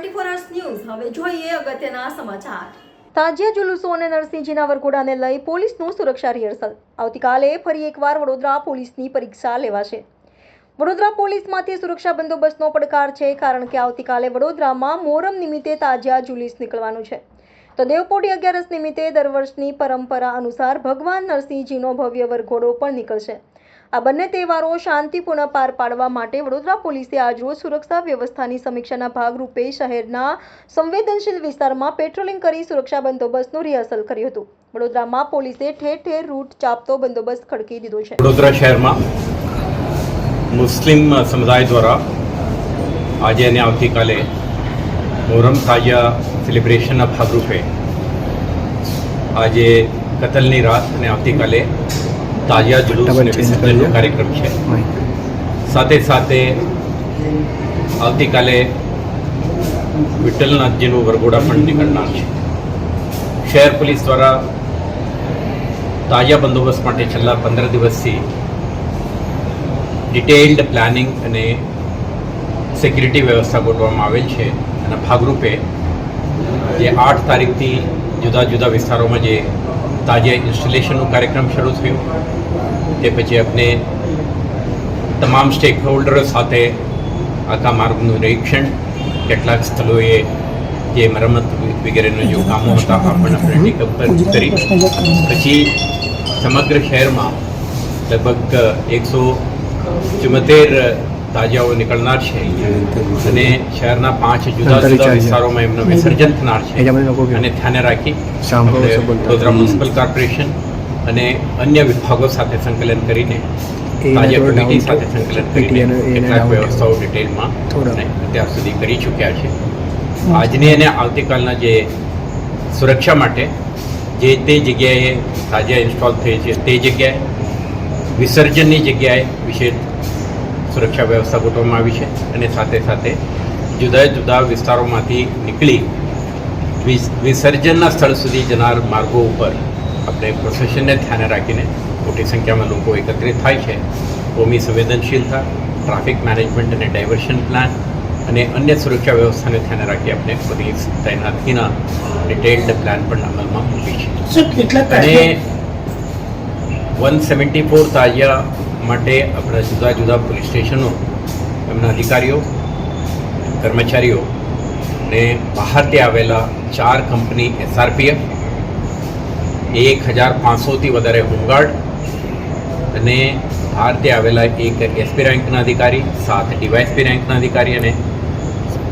Twenty four hours news હવે જોઈએ અગત્યના સમાચાર. તાજિયા જુલુસો અને નરસિંહજીના વરઘોડાને લઈ પોલીસનું સુરક્ષા રિહર્સલ. આવતીકાલે ફરી એકવાર વડોદરા પોલીસની પરીક્ષા લેવાશે. વડોદરા પોલીસમાંથી સુરક્ષા બંદોબસ્તનો પડકાર છે કારણ કે આવતીકાલે વડોદરામાં મોહરમ નિમિત્તે તાજિયા જુલુસ નીકળવાનું છે. તો દેવપોઢી અગિયારસ નિમિત્તે દર વર્ષની પરંપરા અનુસાર ભગવાન નરસિંહજીનો ભવ્ય વરઘોડો પણ નીકળશે. આ બંને તહેવારો શાંતિપૂર્ણ પાર પાડવા માટે વડોદરા પોલીસે આજરોજ સુરક્ષા વ્યવસ્થાની સમીક્ષાના ભાગરૂપે શહેરના સંવેદનશીલ વિસ્તારમાં પેટ્રોલિંગ કરી સુરક્ષા બંદોબસ્તનું રિહર્સલ કર્યું હતું. વડોદરામાં પોલીસે ઠેર ઠેર રૂટ ચાપતો બંદોબસ્ત ખડકી દીધો છે. વડોદરા શહેરમાં મુસ્લિમ સમુદાય દ્વારા આજે અને આવતીકાલે મોહરમ તાજા સેલિબ્રેશનના ભાગરૂપે આજે કતલની રાત અને આવતીકાલે તાજિયા જુલુસ વિસર્જનનો કાર્યક્રમ છે. સાથે સાથે આવતીકાલે વિઠ્ઠલનાથજીનું વરઘોડા પણ નીકળનાર છે. શહેર પોલીસ દ્વારા તાજા બંદોબસ્ત માટે છેલ્લા પંદર દિવસથી ડિટેઇલ્ડ પ્લાનિંગ અને સિક્યુરિટી વ્યવસ્થા ગોઠવવામાં આવેલ છે અને ભાગરૂપે જે આઠ તારીખથી જુદા જુદા વિસ્તારોમાં જે તાજિયા ઇન્સ્ટોલેશનનો કાર્યક્રમ શરૂ થયો. તે પછી આપણે તમામ સ્ટેક હોલ્ડરો સાથે આખા માર્ગનું નિરીક્ષણ, કેટલાક સ્થળોએ જે મરમ્મત વગેરેના જે કામો હતા પણ આપણે ટેકઅપ કરી. પછી સમગ્ર શહેરમાં લગભગ એકસો ચુમ્મોતેર તાજાઓ નીકળનાર છે અને શહેરના પાંચ જુદા જુદા વિસ્તારોમાં એમનું વિસર્જન થનાર છે. અને ધ્યાને રાખી વડોદરા મ્યુનિસિપલ કોર્પોરેશન અને અન્ય વિભાગો સાથે સંકલન કરીને તાજા કમિટી સાથે સંકલન કરીને કેટલાક વ્યવસ્થાઓ ડિટેલમાં અત્યાર સુધી કરી ચૂક્યા છે. આજની અને આવતીકાલના જે સુરક્ષા માટે જે તે જગ્યાએ તાજા ઇન્સ્ટોલ થઈ છે તે જગ્યાએ વિસર્જનની જગ્યાએ વિશેષ સુરક્ષા વ્યવસ્થા ગોઠવવામાં આવી છે અને સાથે સાથે જુદા જુદા વિસ્તારોમાંથી નીકળી વિસર્જનના સ્થળ સુધી જનાર માર્ગો ઉપર આપણે પ્રોસેશનને ધ્યાને રાખીને મોટી સંખ્યામાં લોકો એકત્રિત થાય છે. કોમી સંવેદનશીલતા ટ્રાફિક મેનેજમેન્ટ અને ડાયવર્શન પ્લાન અને અન્ય સુરક્ષા વ્યવસ્થાને ધ્યાને રાખી આપણે પોલીસ તૈનાતીના ડિટેલ્ડ પ્લાન પણ અમલમાં મૂકી છે. અને વન સેવન્ટી ફોર તાજિયા માટે આપણા જુદા જુદા પોલીસ સ્ટેશનો એમના અધિકારીઓ કર્મચારીઓ ને બહારથી આવેલા ચાર કંપની એસઆરપીએફ એક હજાર પાંચસોથી વધારે હોમગાર્ડ અને બહારથી આવેલા એક એસપી રેન્કના અધિકારી સાત ડીવાયએસપી રેન્કના અધિકારી અને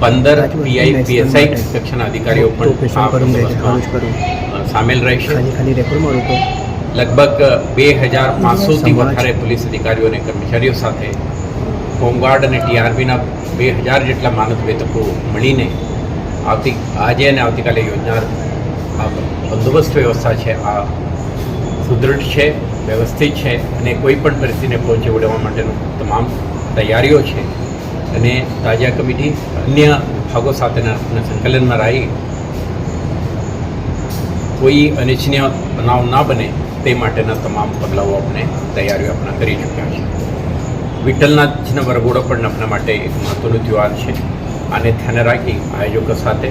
પંદર પીઆઈ પીએસઆઈ કક્ષાના અધિકારીઓ પણ સામેલ રહેશે. લગભગ બે હજાર પાંચસોથી વધારે પોલીસ અધિકારીઓ અને કર્મચારીઓ સાથે હોમગાર્ડ અને ટીઆરબીના બે હજાર જેટલા માનદ વેતકો મળીને આવતી આજે અને આવતીકાલે યોજનાર આ બંદોબસ્ત વ્યવસ્થા છે આ સુદૃઢ છે વ્યવસ્થિત છે અને કોઈ પણ પરિસ્થિતિને પહોંચી વળવા માટેનું તમામ તૈયારીઓ છે. અને તાજા કમિટી અન્ય વિભાગો સાથેના સંકલનમાં રહી કોઈ અનિચ્છનીય બનાવ ના બને તે માટેના તમામ પગલાઓ આપણે તૈયારીઓ આપણા કરી ચૂક્યા છે વિઠ્ઠલનાથજીના વરઘોડો પણ આપણા માટે એક મહત્વનો તહેવાર છે. આને ધ્યાને રાખી આયોજકો સાથે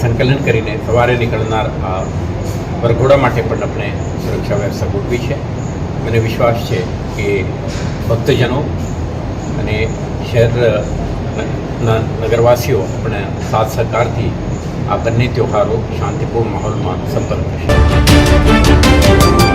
સંકલન કરીને સવારે નીકળનાર આ વરઘોડા માટે પણ આપણે સુરક્ષા વ્યવસ્થા ગોઠવી છે. મને વિશ્વાસ છે કે ભક્તજનો અને શહેરના નગરવાસીઓ આપણે સાથ સહકારથી આ બંને ત્યોહારો શાંતિપૂર્ણ માહોલમાં સંપન્ન થશે.